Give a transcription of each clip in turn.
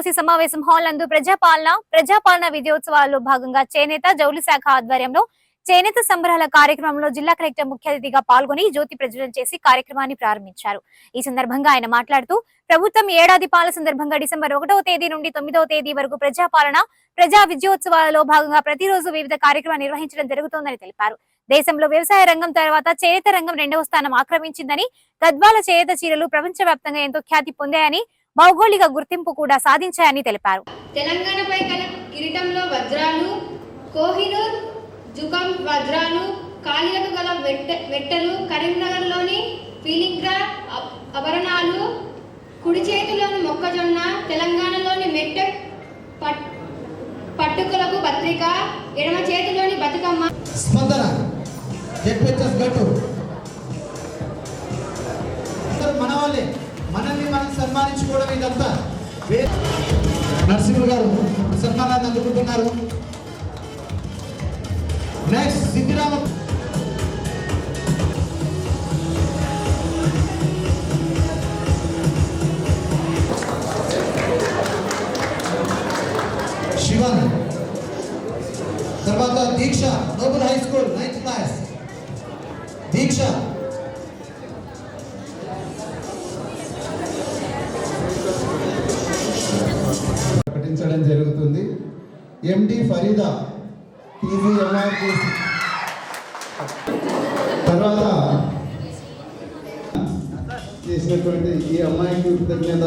ఎస్ఎల్ఓసి సమావేశం హాల్ నందు ప్రజాపాలన ప్రజాపాలన విజయోత్సవాల్లో భాగంగా చేనేత జౌలి శాఖ ఆధ్వర్యంలో చేనేత సంబరాల కార్యక్రమంలో జిల్లా కలెక్టర్ ముఖ్య అతిథిగా పాల్గొని జ్యోతి ప్రజ్వలన చేసి కార్యక్రమాన్ని ప్రారంభించారు. ఈ సందర్భంగా ఆయన మాట్లాడుతూ ప్రభుత్వం ఏడాది పాలన సందర్భంగా డిసెంబర్ ఒకటవ తేదీ నుండి తొమ్మిదవ తేదీ వరకు ప్రజాపాలన ప్రజా విజయోత్సవాలలో భాగంగా ప్రతిరోజు వివిధ కార్యక్రమాలు నిర్వహించడం జరుగుతోందని తెలిపారు. దేశంలో వ్యవసాయ రంగం తర్వాత చేనేత రంగం రెండవ స్థానం ఆక్రమించిందని గద్వాల చేనేత చీరలు ప్రపంచవ్యాప్తంగా ఎంతో ఖ్యాతి పొందాయని భౌగోళిక గుర్తింపు కూడా సాధించాయని తెలిపారు. తెలంగాణపై గల కిరీటంలో వజ్రాలు కోహినూర్ జుకం వజ్రాలు కాళీలకు గల వెట్ట వెట్టలు కరీంనగర్లోని ఫీలింగ్రా ఆభరణాలు కుడి చేతిలోని మొక్కజొన్న తెలంగాణలోని మెట్టె పట్ పట్టుకులకు పత్రిక ఎడమ చేతిలోని బతుకమ్మ. స్పందన. జెడ్పిహెచ్ఎస్ గట్టు తీసుకోవడం ఇదంతా. నరసింహ గారు సన్మానాన్ని అందుకుంటున్నారు. నెక్స్ట్ సిద్ధిరామ పెట్టడం జరుగుతుంది. ఎండి ఫరీదా టీజీఎంఆర్టీసీ తర్వాత చేసినటువంటి ఈ అమ్మాయికి కృతజ్ఞత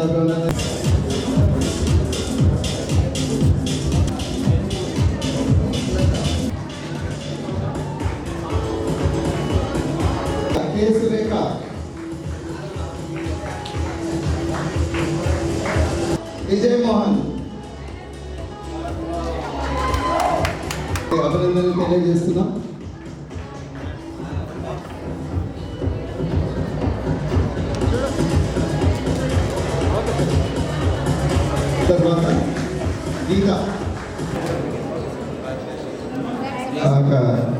అభినందనలు తెలియజేస్తున్నాం. తర్వాత గీత.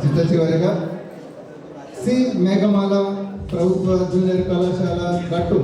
చిట్ట చివరిగా సి. మేఘమాల ప్రభుత్వ జూనియర్ కళాశాల గట్టు.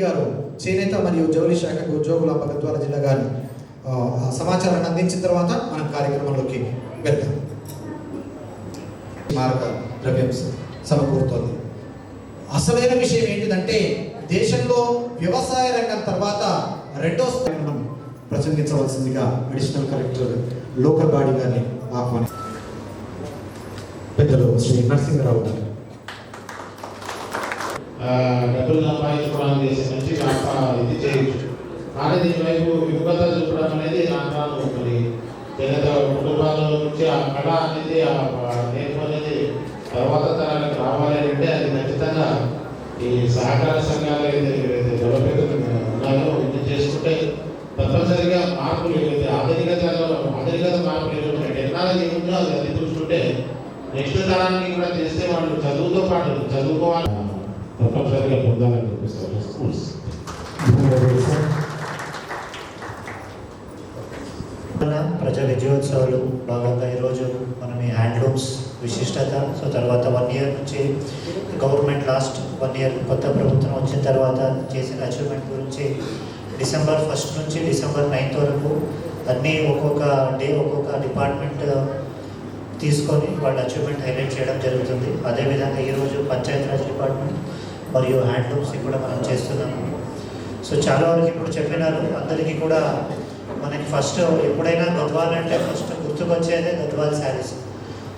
గారు గారు చేనేత మరియు జౌలి శాఖకు ఉద్యోగుల గద్వాల జిల్లా గారి సమాచారాన్ని అందించిన తర్వాత మనం కార్యక్రమంలోకి వెళ్తాం మారక ద్రవ్యం సమకూరుతోంది. అసలైన విషయం ఏంటిదంటే దేశంలో వ్యవసాయ రంగం తర్వాత రెండో స్థాయి మనం ప్రసంగించవలసిందిగా అడిషనల్ కలెక్టర్ లోకల్ బాడీ గారిని ఆహ్వాని పెద్దలు శ్రీ నరసింహరావు గారు. డబ్బులు సంపాదించుకోవడానికి చేసే మంచి వ్యాప ఇది చేయొచ్చు. కానీ దీనివైపు విముఖత చూపడం అనేది నాకు మరి జనత కుటుంబాల నుంచి ఆ కళ అనేది ఆ తర్వాత తరాలకు రావాలి అంటే అది ఖచ్చితంగా ఈ సహకార సంఘాలు ఏదైతే బలోపేతం ఉన్నాయో ఇది చేసుకుంటే తప్పనిసరిగా మార్పులు ఏవైతే ఆధునికత ఆధునికత మార్పులు ఏవైతే టెక్నాలజీ ఉందో అది అది చూస్తుంటే నెక్స్ట్ తరానికి కూడా చేస్తే వాళ్ళు చదువుతో పాటు చదువుకోవాలి. తప్పనిసరిగా పొందాలని చెప్పిస్తారు స్కూల్స్ ప్రజా విజయోత్సవాలు భాగంగా ఈరోజు మనం ఈ హ్యాండ్లూమ్స్ విశిష్టత సో తర్వాత వన్ ఇయర్ నుంచి గవర్నమెంట్ లాస్ట్ వన్ ఇయర్ కొత్త ప్రభుత్వం వచ్చిన తర్వాత చేసిన అచీవ్మెంట్ గురించి డిసెంబర్ ఫస్ట్ నుంచి డిసెంబర్ నైన్త్ వరకు అన్నీ ఒక్కొక్క డే ఒక్కొక్క డిపార్ట్మెంట్ తీసుకొని వాళ్ళ అచీవ్మెంట్ హైలైట్ చేయడం జరుగుతుంది అదేవిధంగా ఈరోజు పంచాయత్ రాజ్ డిపార్ట్మెంట్ మరియు హ్యాండ్లూమ్స్ని కూడా మనం చేస్తున్నాము. సో చాలా వరకు ఇప్పుడు చెప్పినారు అందరికీ కూడా మనకి ఫస్ట్ ఎప్పుడైనా గద్వాల్ అంటే ఫస్ట్ గుర్తుకొచ్చేదే గద్వాల్ శారీస్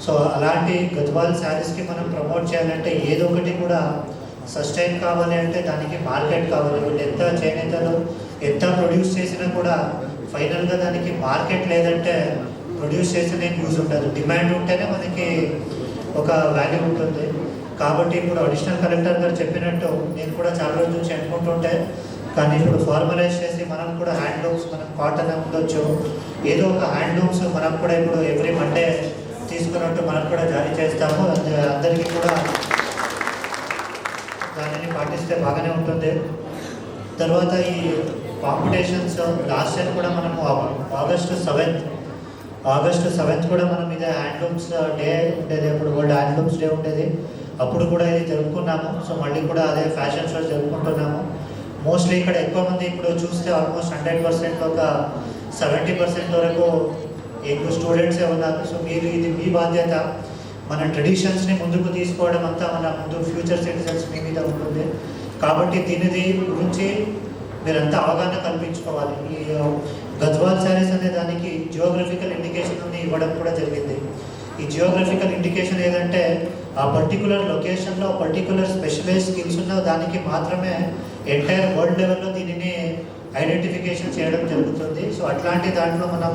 సో అలాంటి గద్వాల్ శారీస్కి మనం ప్రమోట్ చేయాలంటే ఏదో ఒకటి కూడా సస్టైన్ కావాలి అంటే దానికి మార్కెట్ కావాలి. వీళ్ళు ఎంత చేనేతలు ఎంత ప్రొడ్యూస్ చేసినా కూడా ఫైనల్గా దానికి మార్కెట్ లేదంటే ప్రొడ్యూస్ చేసిన యూజ్ ఉండదు. డిమాండ్ ఉంటేనే మనకి ఒక వాల్యూ ఉంటుంది. కాబట్టి ఇప్పుడు అడిషనల్ కలెక్టర్ గారు చెప్పినట్టు నేను కూడా చాలా రోజుల నుంచి అనుకుంటుంటే కానీ ఇప్పుడు ఫార్మలైజ్ చేసి మనం కూడా హ్యాండ్లూమ్స్ మనం కాటన్ ఉండొచ్చు ఏదో ఒక హ్యాండ్లూమ్స్ మనం కూడా ఇప్పుడు ఎవ్రీ మండే తీసుకున్నట్టు మనం కూడా జారీ చేస్తాము. అందరికీ కూడా దానిని పాటిస్తే బాగానే ఉంటుంది. తర్వాత ఈ కాంపిటీషన్స్ లాస్ట్ ఇయర్ కూడా మనము ఆగస్టు సెవెంత్ ఆగస్టు సెవెంత్ కూడా మనం ఇదే హ్యాండ్లూమ్స్ డే ఉండేది. అప్పుడు వరల్డ్ హ్యాండ్లూమ్స్ డే ఉండేది. అప్పుడు కూడా ఇది జరుపుకున్నాము. సో మళ్ళీ కూడా అదే ఫ్యాషన్ షో జరుపుకుంటున్నాము. మోస్ట్లీ ఇక్కడ ఎక్కువ మంది ఇప్పుడు చూస్తే ఆల్మోస్ట్ హండ్రెడ్ పర్సెంట్ ఒక సెవెంటీ పర్సెంట్ వరకు ఎక్కువ స్టూడెంట్సే ఉన్నారు. సో మీరు ఇది మీ బాధ్యత. మన ట్రెడిషన్స్ని ముందుకు తీసుకోవడం అంతా మన ముందు ఫ్యూచర్ సిటిజన్స్ మీ మీద ఉంటుంది. కాబట్టి దీనిది గురించి మీరంతా అవగాహన కల్పించుకోవాలి. ఈ గజ్వాల్ గద్వాల్ శారీస్ అనే దానికి జియోగ్రఫికల్ ఇండికేషన్ ఇవ్వడం కూడా జరిగింది. ఈ జియోగ్రఫికల్ ఇండికేషన్ ఏదంటే ఆ పర్టికులర్ లొకేషన్లో పర్టికులర్ స్పెషలైజ్ స్కిల్స్ ఉన్న దానికి మాత్రమే ఎంటైర్ వరల్డ్ లెవెల్లో దీనిని ఐడెంటిఫికేషన్ చేయడం జరుగుతుంది. సో అట్లాంటి దాంట్లో మనం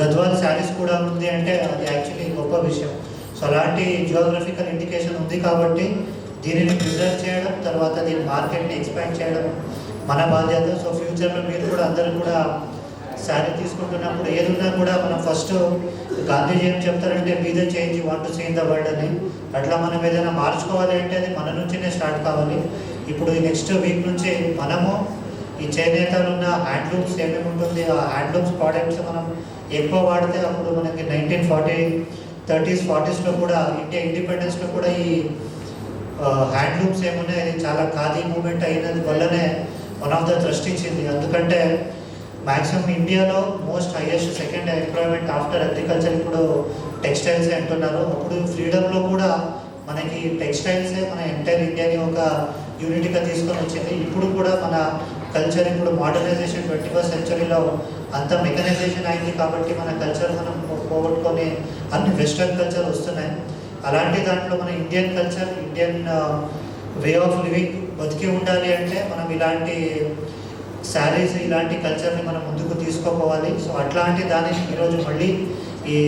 గద్వాల్ శారీస్ కూడా ఉంది అంటే అది యాక్చువల్లీ గొప్ప విషయం. సో అలాంటి జియోగ్రఫికల్ ఇండికేషన్ ఉంది కాబట్టి దీనిని ప్రిజర్వ్ చేయడం తర్వాత దీని మార్కెట్ని ఎక్స్పాండ్ చేయడం మన బాధ్యత. సో ఫ్యూచర్లో మీరు కూడా అందరూ కూడా శారీ తీసుకుంటున్నప్పుడు ఏదున్నా కూడా మనం ఫస్ట్ గాంధీజీ ఏం చెప్తారంటే మీదే change want change the world అని. అట్లా మనం ఏదైనా మార్చుకోవాలి అంటే అది మన నుంచినే స్టార్ట్ కావాలి. ఇప్పుడు ఈ నెక్స్ట్ వీక్ నుంచి మనము ఈ చేనేతలు ఉన్న హ్యాండ్లూమ్స్ ఏమేమి ఉంటుంది ఆ హ్యాండ్లూమ్స్ ప్రోడక్ట్స్ మనం ఎక్కువ వాడితే అప్పుడు మనకి నైన్టీన్ ఫార్టీ థర్టీస్ ఫార్టీస్లో కూడా ఇండియా ఇండిపెండెన్స్లో కూడా ఈ హ్యాండ్లూమ్స్ ఏమున్నాయి చాలా ఖాదీ మూమెంట్ అయినది వల్లనే వన్ ఆఫ్ ద ట్రస్ట్ ఇచ్చింది. ఎందుకంటే మ్యాక్సిమం ఇండియాలో most highest second employment after agriculture ఇప్పుడు టెక్స్టైల్స్ అంటున్నారు. అప్పుడు ఫ్రీడమ్లో కూడా మనకి టెక్స్టైల్సే మన ఎంటైర్ ఇండియాని ఒక యూనిట్గా తీసుకొని వచ్చింది. ఇప్పుడు కూడా మన కల్చర్ ఇప్పుడు మోడర్నైజేషన్ ట్వంటీ ఫస్ట్ సెంచరీలో అంత మెకనైజేషన్ అయింది కాబట్టి మన కల్చర్ మనం పోగొట్టుకొని అన్ని వెస్ట్రన్ కల్చర్ వస్తున్నాయి. అలాంటి దాంట్లో మన Indian culture Indian way of living బతికి ఉండాలి అంటే మనం ఇలాంటి శారీస్ ఇలాంటి కల్చర్ని మనం ముందుకు తీసుకోపోవాలి. సో అట్లాంటి దానిని ఈరోజు మళ్ళీ ఈ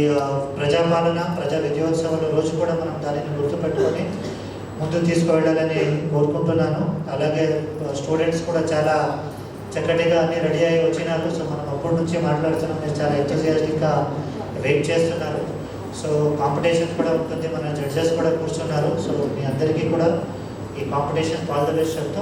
ప్రజాపాలన ప్రజా విజయోత్సవాల రోజు కూడా మనం దానిని గుర్తుపెట్టుకొని ముందుకు తీసుకువెళ్ళాలని కోరుకుంటున్నాను. అలాగే స్టూడెంట్స్ కూడా చాలా చక్కటిగా అన్ని రెడీ అయ్యి వచ్చినారు. సో మనం అప్పటి నుంచి మాట్లాడుతున్నాం. మీరు చాలా ఎంతజియాస్టిక్గా వెయిట్ చేస్తున్నారు. సో కాంపిటీషన్ కూడా ఉంటుంది. మన జడ్జెస్ కూడా కూర్చున్నారు. సో మీ అందరికీ కూడా ఈ కాంపిటీషన్ పాల్గొనే చెప్తూ